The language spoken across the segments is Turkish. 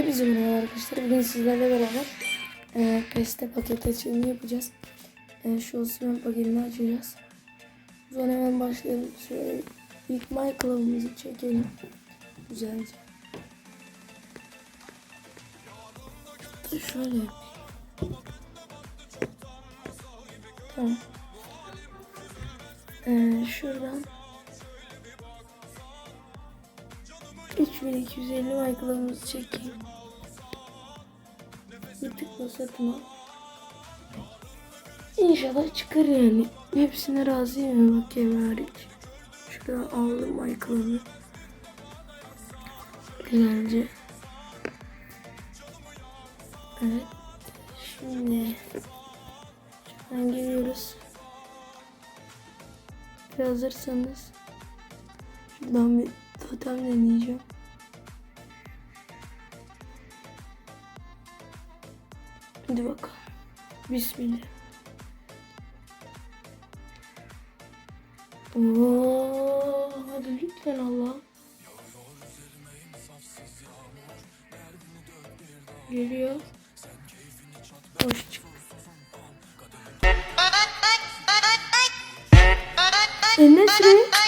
Hepinize merhaba arkadaşlar. Bugün sizlerle beraber e, PES'te paket açılımı yapacağız. E, şu Osman paketini açacağız. O zaman hemen başlayalım. Şöyle ilk My çekelim. Güzelce. Şöyle yapayım. Tamam. E, şuradan 3250 Michael'ımızı çekeyim. Bir tıkla satın al. İnşallah çıkar yani. Hepsine razıyım bakayım hariç. Şuradan aldım Michael'ımı. Güzelce. Evet. Şimdi şuradan geliyoruz. Hazırsanız şuradan bir totem deneyeceğim. Hadi bakalım. Bismillah. Oo, hadi lütfen Allah. Geliyor. Hoş çık. Enesri. Enesri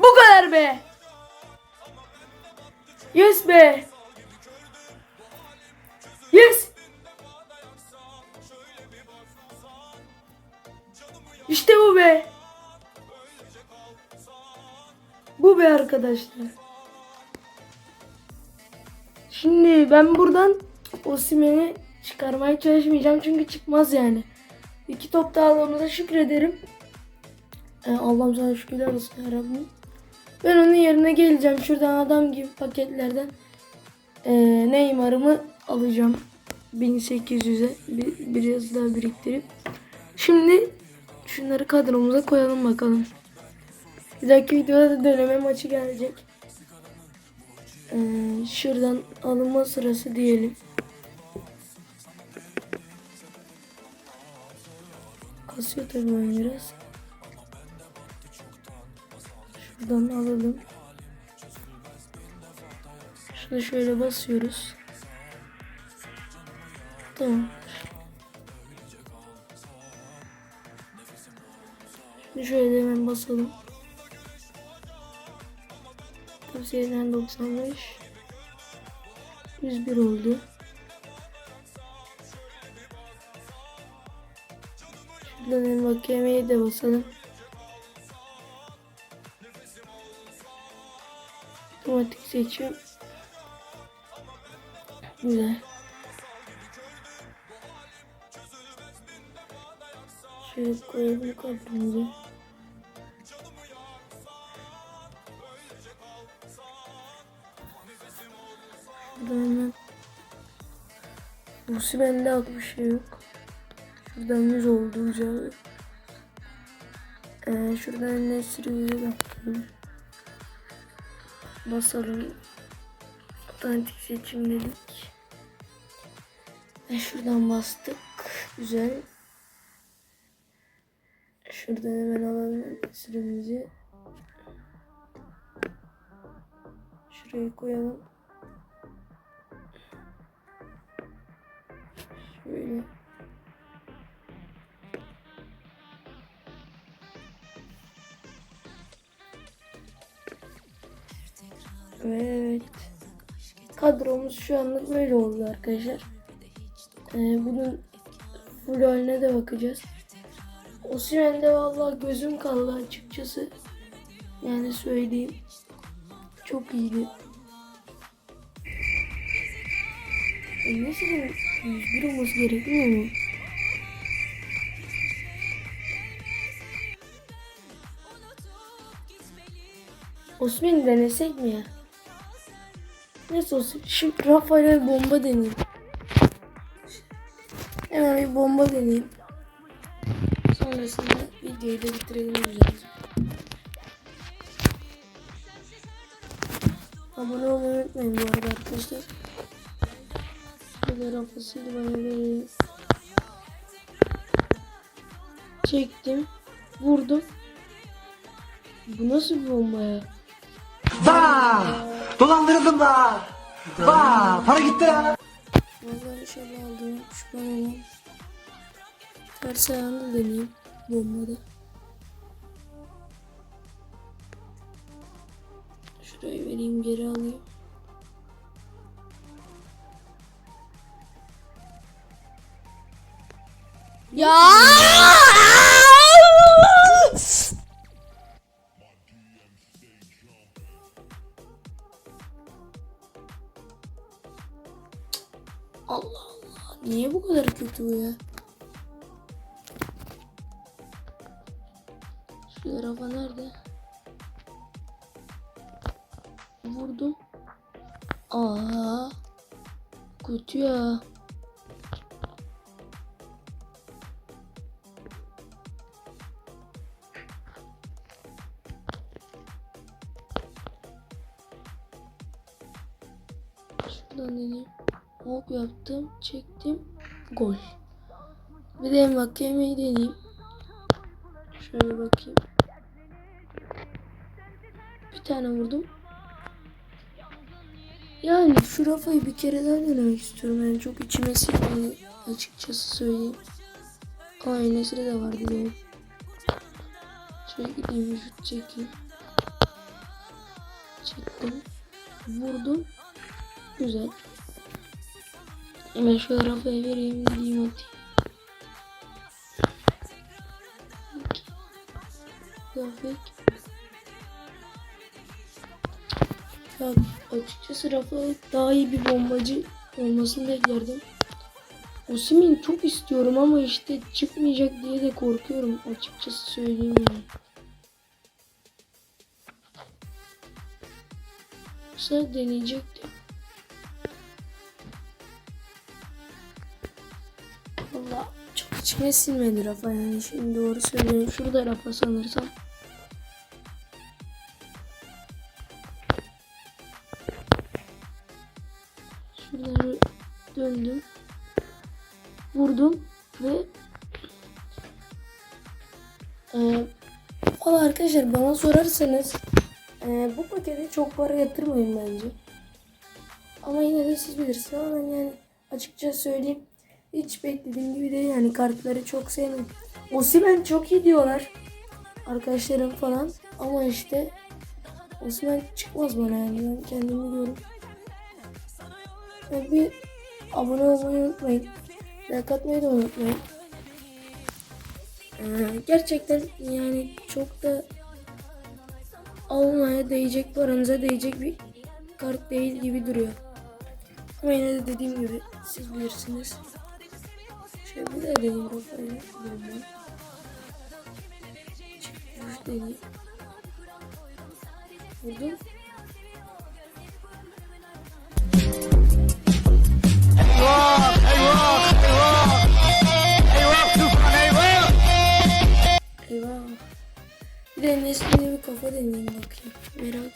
Bu kadar be. Yes be. Yes. İşte bu be. Bu be arkadaşlar. Şimdi ben buradan Osimhen'i çıkarmaya çalışmayacağım çünkü çıkmaz yani. İki top da aldığımıza şükrederim. Ee, Allah'ım sana şükürler olsun Rabbim. Ben onun yerine geleceğim. Şuradan adam gibi paketlerden ee, Neymar'ımı alacağım. 1800'e bir, biraz daha biriktirip. Şimdi şunları kadromuza koyalım bakalım. Bir dahaki videoda da döneme maçı gelecek. Ee, şuradan alınma sırası diyelim. Kasıyor tabii oyun biraz. Şuradan alalım. Şunu şöyle basıyoruz. Tamam. Şimdi şöyle hemen basalım. Tavsiyeden 95 101 oldu. Şuradan en bakiyemeye de basalım. Otomatik seçim. Güzel. Şöyle koyalım kartımızı. Şuradan Osimhen'de az bir şey yok. Şuradan 100 oldu güzel. Ee, şuradan Nesri'ye bakalım. Basalım. Otomatik seçim dedik. Ve şuradan bastık. Güzel. Şuradan hemen alalım Nesri'mizi. Şuraya koyalım. Şöyle. Evet. Kadromuz şu anlık böyle oldu arkadaşlar. Ee, bunun full haline de bakacağız. Osimhen'de vallahi gözüm kaldı açıkçası. Yani söyleyeyim. Çok iyiydi. E, Nasıl 101 olması gerekmiyor mu? Osman denesek mi ya? Neyse olsun. Şimdi Rafael'e bomba deneyeyim. Hemen bir bomba deneyeyim. Sonrasında videoyu da bitirelim güzelce. Abone olmayı unutmayın bu arada arkadaşlar. Şöyle rafasıyla bana vereyim. Çektim. Vurdum. Bu nasıl bir bomba ya? Vaa! Dolandırıldım da. Vaa! Para gitti ya. Vallahi inşallah aldım. Pişman olmam. Ters ayağını deneyeyim. Bombada. Şurayı vereyim geri alayım. Ya! Ya? Şu araba nerede? Vurdum. Aa. Kötü ya. Şuradan deneyeyim. Hop yaptım, çektim, gol. Bir de mahkemeyi deneyeyim. Şöyle bakayım. Bir tane vurdum. Yani şu rafayı bir kere daha denemek istiyorum. Yani çok içime sinmedi açıkçası söyleyeyim. Ama Enes'de de vardı benim. Şöyle gideyim vücut çekeyim. Çektim. Vurdum. Güzel. Hemen şu arabaya vereyim gideyim atayım. Grafik. Ya açıkçası Rafael daha iyi bir bombacı olmasını beklerdim. Osimhen'i çok istiyorum ama işte çıkmayacak diye de korkuyorum açıkçası söyleyeyim yani. Sen deneyecektim. Valla çok içime sinmedi Rafa yani şimdi doğru söylüyorum. Şurada Rafa sanırsam. Döndüm. Vurdum ve ee, arkadaşlar bana sorarsanız ee, bu pakete çok para yatırmayın bence. Ama yine de siz bilirsiniz ama yani açıkça söyleyeyim hiç beklediğim gibi değil yani kartları çok sevmedim. Osimhen çok iyi diyorlar arkadaşlarım falan ama işte Osimhen çıkmaz bana yani ben kendimi biliyorum. Yani bir abone olmayı unutmayın. Like atmayı da unutmayın. Ee, gerçekten yani çok da almaya değecek paranıza değecek bir kart değil gibi duruyor. Ama yine de dediğim gibi siz bilirsiniz. Şöyle bir de deneyim. Bomba. Çıkmış deneyim. Vurdum. Bir de Nesli'ye bir kafa deneyeyim bakayım. Merak.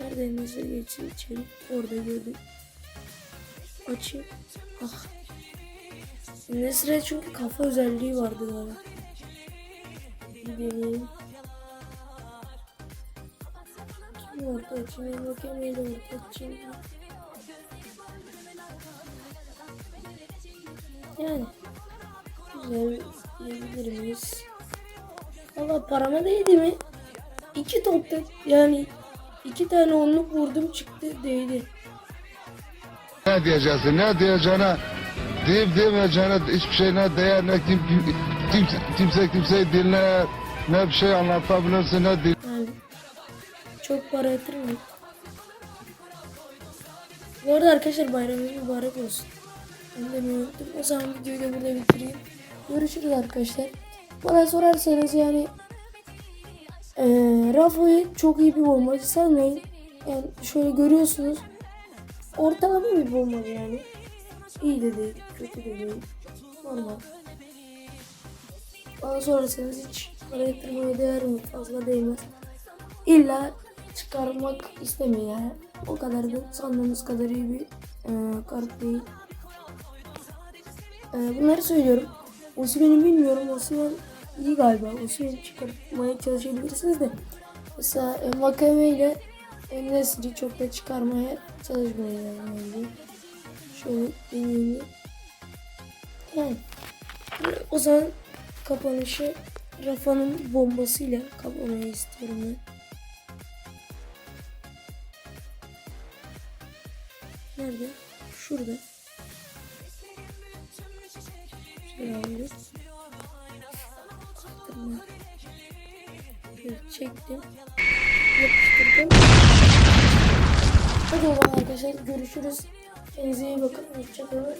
Nerede Nesli geçsin içeri? Orada gördüm. Açayım. Ah. Nesre çünkü kafa özelliği vardı galiba. Bir. Kim orta açayım? Bakayım neyle orta açayım. Yani güzel diyebilir miyiz? Valla parama değdi mi? İki topta yani iki tane onluk vurdum çıktı değdi. Ne diyeceksin, ne diyeceğine, deyip demeyeceğine hiçbir şey ne değer, ne kim, kim, kimse, kimse kimseyi dinler, ne bir şey anlatabilirsin, ne din. Yani çok para yatırmayın. Bu arada arkadaşlar bayramınız mübarek olsun. Onu demeyi unuttum. O zaman videoyu da burada bitireyim. Görüşürüz arkadaşlar. Bana sorarsanız yani eee Rafo'yu çok iyi bir bombacı sanmayın. Yani şöyle görüyorsunuz. Ortalama bir bombacı yani. İyi de değil, kötü de değil. Normal. Bana sorarsanız hiç para yatırmaya değer mi? Fazla değmez. İlla çıkarmak istemiyor yani. O kadar da sandığınız kadar iyi bir e, kart değil. E, bunları söylüyorum. Osimhen'i bilmiyorum. Osimhen iyi galiba. Osimhen'i çıkartmaya çalışabilirsiniz de. Mesela Vakame ile Enesri çok da çıkarmaya çalışmayın yani. Şöyle deneyeyim. Yani o zaman kapanışı Rafa'nın bombasıyla kapamayı istiyorum ben. Nerede? Şurada. Alayım. Tamam. Çektim. Yapıştırdım. Hadi o zaman arkadaşlar görüşürüz. Kendinize iyi bakın. Hoşçakalın.